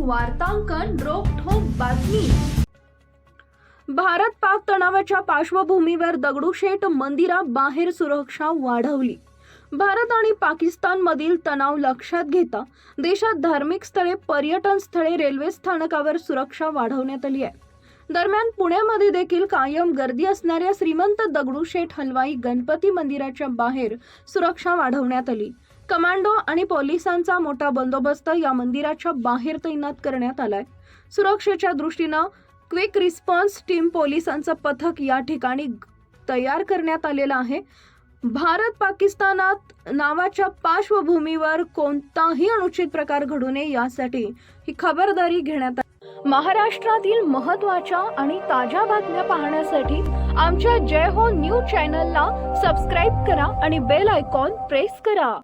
वार्तांकन रोखोक बातमी. भारत पाक तणावाच्या पार्श्वभूमीवर दगडूशेठ मंदिराबाहेर सुरक्षा वाढवली. भारत आणि पाकिस्तानमधील तणाव लक्षात घेता देशात धार्मिक स्थळे पर्यटन स्थळे रेल्वे स्थानकावर सुरक्षा वाढवण्यात आली आहे. दरम्यान पुण्यामध्ये देखील कायम गर्दी असणाऱ्या श्रीमंत दगडूशेठ हलवाई गणपती मंदिराच्या बाहेर सुरक्षा वाढवण्यात आली. कमांडो आणि पोलिसांचा मोठा बंदोबस्त या मंदिराच्या बाहेर तैनात करण्यात आलाय. सुरक्षेच्या दृष्टीनं क्विक रिस्पॉन्स टीम पोलिसांचं पथक या ठिकाणी तयार करण्यात आलेलं आहे. भारत पाकिस्तानात नावाच्या पार्श्वभूमीवर कोणताही अनुचित प्रकार घडू नये यासाठी ही खबरदारी घेण्यात आली. महाराष्ट्रातील महत्त्वाच्या आणि ताज्या बातम्या पाहण्यासाठी आमच्या जय हो न्यूज चॅनलला सबस्क्राईब करा आणि बेल आयकॉन प्रेस करा.